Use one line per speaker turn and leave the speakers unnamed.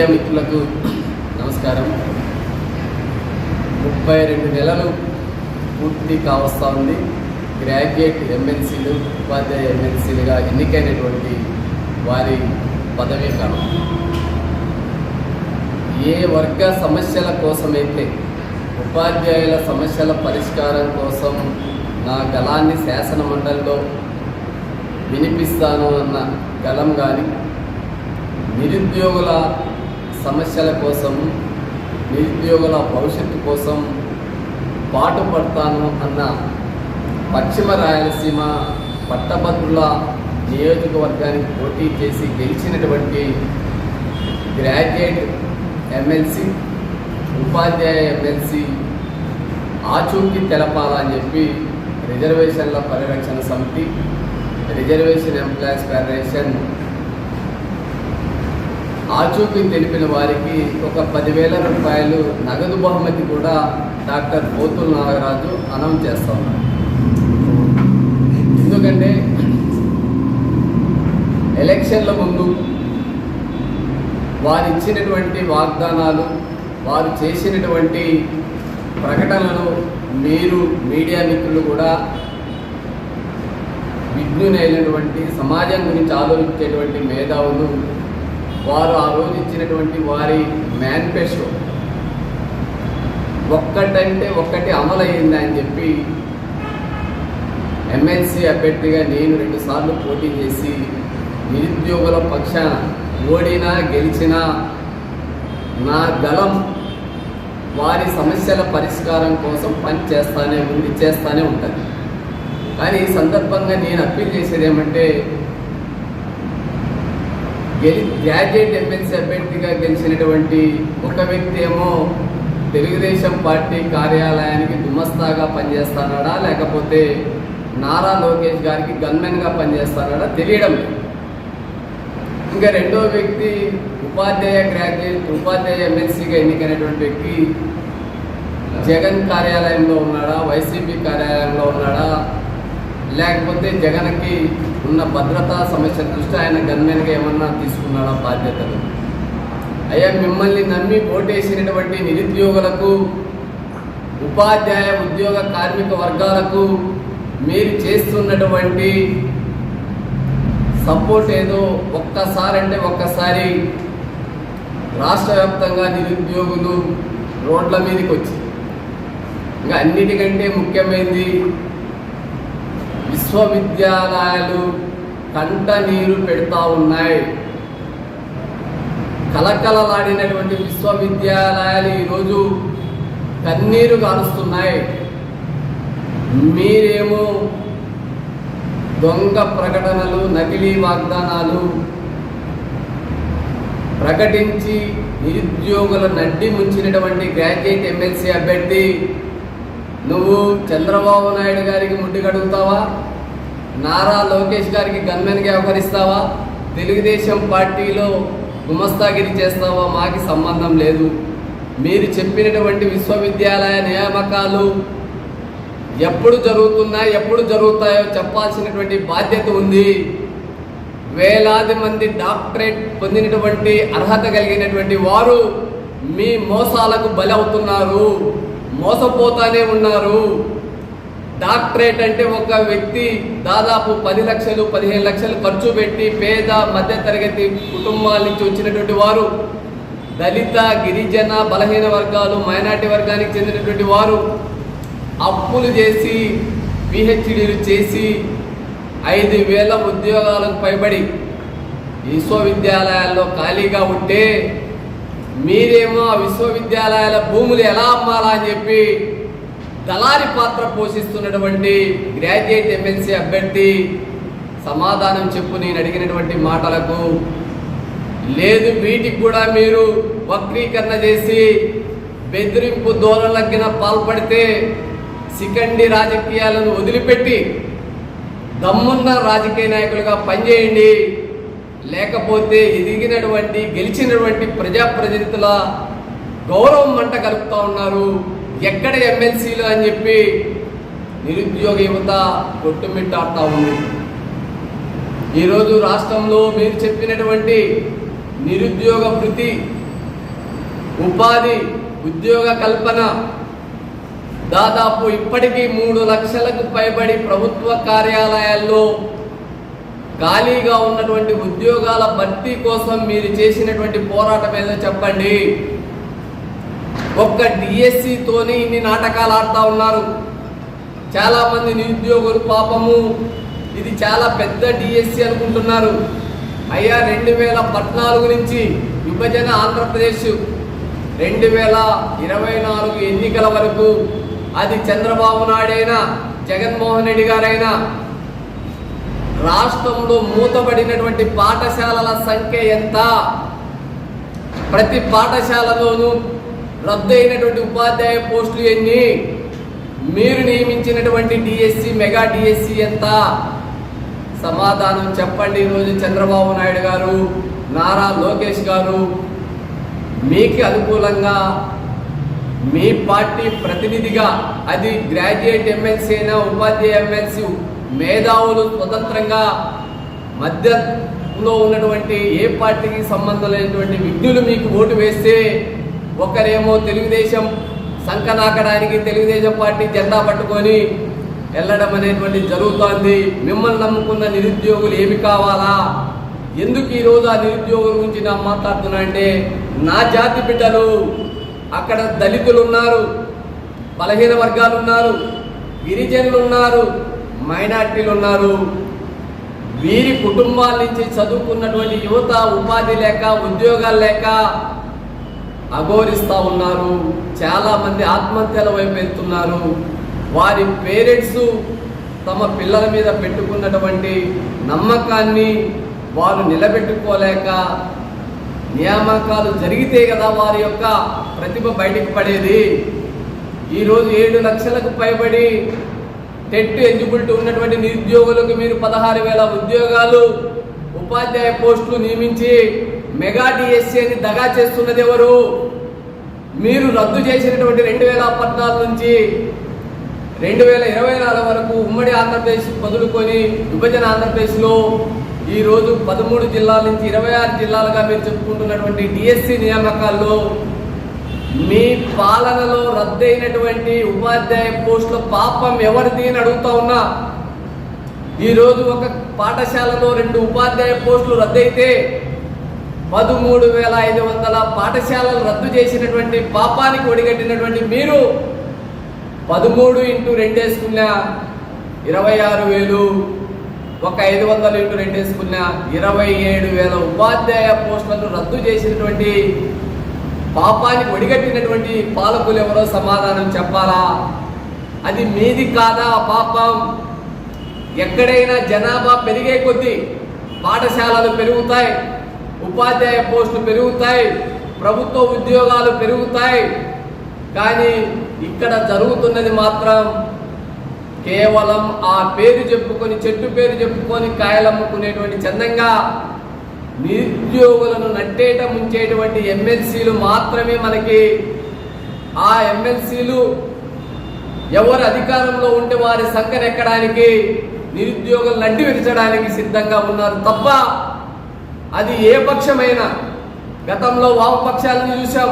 Media మిత్రులకు నమస్కారం. ముప్పై రెండు నెలలు పూర్తి కావస్తా ఉంది. గ్రాడ్యుయేట్ ఎమ్మెల్సీలు ఉపాధ్యాయ ఎమ్మెల్సీలుగా ఎన్నికైనటువంటి వారి పదవీ కాలం. ఏ వర్గ సమస్యల కోసమైతే ఉపాధ్యాయుల సమస్యల పరిష్కారం కోసం నా గలాన్ని శాసన మండలిలో వినిపిస్తాను అన్న గలం కానీ నిరుద్యోగుల సమస్యల కోసం నిరుద్యోగుల భవిష్యత్తు కోసం పాటుపడతాను అన్న పశ్చిమ రాయలసీమ పట్టభద్రుల నియోజకవర్గానికి పోటీ చేసి గెలిచినటువంటి గ్రాడ్యుయేట్ ఎమ్మెల్సీ ఉపాధ్యాయ ఎమ్మెల్సీ ఆచూకీ తెలపాలని చెప్పి రిజర్వేషన్ల పరిరక్షణ సమితి రిజర్వేషన్ ఎంప్లాయీస్ ఫెడరేషన్ ఆచూకీ తెలిపిన వారికి ఒక పదివేల రూపాయలు నగదు బహుమతి కూడా డాక్టర్ పోతుల నాగరాజు అనౌన్స్ చేస్తా ఉన్నారు. ఎందుకంటే ఎలక్షన్ల ముందు వారు ఇచ్చినటువంటి వాగ్దానాలు వారు చేసినటువంటి ప్రకటనలు మీరు మీడియా మిత్రులు కూడా విజ్ఞునైనటువంటి సమాజం గురించి ఆలోచించేటువంటి మేధావులు వారు ఆ రోజు ఇచ్చినటువంటి వారి మేనిఫెస్టో ఒక్కటంటే ఒక్కటి అమలయ్యింది అని చెప్పి ఎమ్మెల్సీ అభ్యర్థిగా నేను రెండుసార్లు పోటీ చేసి నిరుద్యోగుల పక్షాన ఓడినా గెలిచినా నా దళం వారి సమస్యల పరిష్కారం కోసం పని చేస్తానే ఉంది చేస్తానే ఉంటుంది. కానీ ఈ సందర్భంగా నేను అప్పీల్ చేసేది ఏమంటే గెలి గ్రాడ్యుయేట్ ఎమ్మెల్సీ అభ్యర్థిగా గెలిచినటువంటి ఒక వ్యక్తి ఏమో తెలుగుదేశం పార్టీ కార్యాలయానికి దుమస్తాగా పనిచేస్తాడా లేకపోతే నారా లోకేష్ గారికి గన్మెన్గా పనిచేస్తాడా తెలియడం లేదు. ఇంకా రెండో వ్యక్తి ఉపాధ్యాయ గ్రాడ్యుయేట్ ఉపాధ్యాయ ఎమ్మెల్సీగా ఎన్నికైనటువంటి వ్యక్తి జగన్ కార్యాలయంలో ఉన్నాడా? వైసీపీ కార్యాలయంలో ఉన్నాడా? లేకపోతే జగన్కి ఉన్న భద్రతా సమస్య దృష్టి ఆయన గన్మెన్గా ఏమన్నా తీసుకున్నాడా బాధ్యతలు? అయ్యా మిమ్మల్ని నమ్మి ఓటేసినటువంటి నిరుద్యోగులకు ఉపాధ్యాయ ఉద్యోగ కార్మిక వర్గాలకు మీరు చేస్తున్నటువంటి సపోర్ట్ ఏదో ఒక్కసారి అంటే ఒక్కసారి రాష్ట్ర వ్యాప్తంగా నిరుద్యోగులు రోడ్ల మీదకి వచ్చి. ఇంకా అన్నిటికంటే ముఖ్యమైనది విశ్వవిద్యాలయాలు కంట నీరు పెడతా ఉన్నాయి. కలకలలాడినటువంటి విశ్వవిద్యాలయాలు ఈరోజు కన్నీరు కారుస్తున్నాయి. మీరేమో దొంగ ప్రకటనలు నకిలీ వాగ్దానాలు ప్రకటించి నిరుద్యోగుల నడ్డి ముంచినటువంటి గ్రాడ్యుయేట్ ఎమ్మెల్సీ అభ్యర్థి నువ్వు చంద్రబాబు నాయుడు గారికి ముడ్డి కడుగుతావా? నారా లోకేష్ గారికి గన్మెన్గా వ్యవహరిస్తావా? తెలుగుదేశం పార్టీలో గుమస్తాగిరి చేస్తావా? మాకి సంబంధం లేదు. మీరు చెప్పినటువంటి విశ్వవిద్యాలయ నియామకాలు ఎప్పుడు జరుగుతున్నాయి ఎప్పుడు జరుగుతాయో చెప్పాల్సినటువంటి బాధ్యత ఉంది. వేలాది మంది డాక్టరేట్ పొందినటువంటి అర్హత కలిగినటువంటి వారు మీ మోసాలకు బలి అవుతున్నారు మోసపోతానే ఉన్నారు. డాక్టరేట్ అంటే ఒక వ్యక్తి దాదాపు పది లక్షలు పదిహేను లక్షలు ఖర్చు పెట్టి పేద మధ్య తరగతి కుటుంబాల నుంచి వచ్చినటువంటి వారు దళిత గిరిజన బలహీన వర్గాలు మైనార్టీ వర్గానికి చెందినటువంటి వారు అప్పులు చేసి పిహెచ్డీలు చేసి ఐదు వేల ఉద్యోగాలకు పైబడి విశ్వవిద్యాలయాల్లో ఖాళీగా ఉంటే మీరేమో ఆ విశ్వవిద్యాలయాల భూములు ఎలా అమ్మాలా అని చెప్పి దళారి పాత్ర పోషిస్తున్నటువంటి గ్రాడ్యుయేట్ ఎమ్మెల్సీ అభ్యర్థి సమాధానం చెప్పు నేను అడిగినటువంటి మాటలకు లేదు వీటికి కూడా మీరు వక్రీకరణ చేసి బెదిరింపు దూరలగ్గిన పాల్పడితే సికండి రాజకీయాలను వదిలిపెట్టి దమ్మున్న రాజకీయ నాయకులుగా పనిచేయండి. లేకపోతే ఎదిగినటువంటి గెలిచినటువంటి ప్రజాప్రతినిధుల గౌరవం మంట కలుపుతా ఉన్నారు. ఎక్కడ ఎమ్మెల్సీలు అని చెప్పి నిరుద్యోగ యువత కొట్టుమిట్టాడుతూ ఉంది. ఈరోజు రాష్ట్రంలో మీరు చెప్పినటువంటి నిరుద్యోగ వృత్తి ఉపాధి ఉద్యోగ కల్పన దాదాపు ఇప్పటికీ మూడు లక్షలకు పైబడి ప్రభుత్వ కార్యాలయాల్లో ఖాళీగా ఉన్నటువంటి ఉద్యోగాల భర్తీ కోసం మీరు చేసినటువంటి పోరాటం ఏదో చెప్పండి. ఒక్క డిఎస్సితోనే ఇన్ని నాటకాలు ఆడుతూ ఉన్నారు. చాలామంది నిరుద్యోగులు పాపము. ఇది చాలా పెద్ద డిఎస్సి అనుకుంటున్నారు. అయ్యా రెండు వేల పద్నాలుగు నుంచి విభజన ఆంధ్రప్రదేశ్ రెండు వేల ఇరవై నాలుగు ఎన్నికల వరకు అది చంద్రబాబు నాయుడైనా జగన్మోహన్ రెడ్డి గారైనా రాష్ట్రంలో మూతబడినటువంటి పాఠశాలల సంఖ్య ఎంత? ప్రతి పాఠశాలలోనూ రద్దు అయినటువంటి ఉపాధ్యాయ పోస్టులు ఎన్ని? మీరు నియమించినటువంటి డిఎస్సి మెగా డిఎస్సి ఎంత? సమాధానం చెప్పండి ఈరోజు చంద్రబాబు నాయుడు గారు నారా లోకేష్ గారు. మీకు అనుకూలంగా మీ పార్టీ ప్రతినిధిగా అది గ్రాడ్యుయేట్ ఎమ్మెల్సీ అయినా ఉపాధ్యాయ ఎమ్మెల్సీ మేధావులు స్వతంత్రంగా మధ్యలో ఉన్నటువంటి ఏ పార్టీకి సంబంధం లేనటువంటి విజ్ఞులు మీకు ఓటు వేస్తే ఒకరేమో తెలుగుదేశం సంకనాకడానికి తెలుగుదేశం పార్టీ జెండా పట్టుకొని వెళ్ళడం అనేటువంటి జరుగుతోంది. మిమ్మల్ని నమ్ముకున్న నిరుద్యోగులు ఏమి కావాలా? ఎందుకు ఈరోజు ఆ నిరుద్యోగుల గురించి నా మాట్లాడుతున్నా అంటే నా జాతి బిడ్డలు అక్కడ దళితులు ఉన్నారు బలహీన వర్గాలు ఉన్నారు గిరిజనులు ఉన్నారు మైనార్టీలు ఉన్నారు వీరి కుటుంబాల నుంచి చదువుకున్నటువంటి యువత ఉపాధి లేక ఉద్యోగాలు లేక అఘోరిస్తూ ఉన్నారు. చాలామంది ఆత్మహత్యల వైపు వెళ్తున్నారు. వారి పేరెంట్స్ తమ పిల్లల మీద పెట్టుకున్నటువంటి నమ్మకాన్ని వారు నిలబెట్టుకోలేక నియామకాలు జరిగితే కదా వారి యొక్క ప్రతిభ బయటకు పడేది. ఈరోజు ఏడు లక్షలకు పైబడి టెట్ ఎలిజిబిలిటీ ఉన్నటువంటి నిరుద్యోగులకు మీరు పదహారు వేల ఉద్యోగాలు ఉపాధ్యాయ పోస్టులు నియమించి మెగా డిఎస్సీ అని దగా చేస్తున్నది ఎవరు? మీరు రద్దు చేసినటువంటి రెండు వేల పద్నాలుగు నుంచి రెండు వేల ఇరవై నాలుగు వరకు ఉమ్మడి ఆంధ్రప్రదేశ్ వదులుకొని విభజన ఆంధ్రప్రదేశ్లో ఈరోజు పదమూడు జిల్లాల నుంచి ఇరవై ఆరు జిల్లాలుగా మీరు చెప్పుకుంటున్నటువంటి డిఎస్సి నియామకాల్లో మీ పాలనలో రద్దయినటువంటి ఉపాధ్యాయ పోస్టుల పాపం ఎవరిది అని అడుగుతా ఉన్నా. ఈరోజు ఒక పాఠశాలలో రెండు ఉపాధ్యాయ పోస్టులు రద్దయితే పదమూడు వేల ఐదు వందల పాఠశాలలు రద్దు చేసినటువంటి పాపానికి ఒడిగట్టినటువంటి మీరు పదమూడు ఇంటూ రెండేసుకున్న ఇరవై ఆరు వేలు ఒక ఐదు వందలు ఇంటూ రెండేసుకున్న ఇరవై ఏడు వేల ఉపాధ్యాయ పోస్టులను రద్దు చేసినటువంటి పాపానికి ఒడిగట్టినటువంటి పాలకులు ఎవరో సమాధానం చెప్పాలా? అది మీది కాదా పాపం? ఎక్కడైనా జనాభా పెరిగే కొద్దీ పాఠశాలలు పెరుగుతాయి. ఉపాధ్యాయ పోస్టులు పెరుగుతాయి ప్రభుత్వ ఉద్యోగాలు పెరుగుతాయి. కానీ ఇక్కడ జరుగుతున్నది మాత్రం కేవలం ఆ పేరు చెప్పుకొని చెట్టు పేరు చెప్పుకొని కాయలమ్ముకునేటువంటి చందంగా నిరుద్యోగులను నట్టేట ముంచేటువంటి ఎమ్మెల్సీలు మాత్రమే మనకి. ఆ ఎమ్మెల్సీలు ఎవరు అధికారంలో ఉంటే వారి సంఖ్యనెక్కడానికి నిరుద్యోగులు నడ్డి విరచడానికి సిద్ధంగా ఉన్నారు తప్ప అది ఏ పక్షమైనా గతంలో వామపక్షాలను చూసాం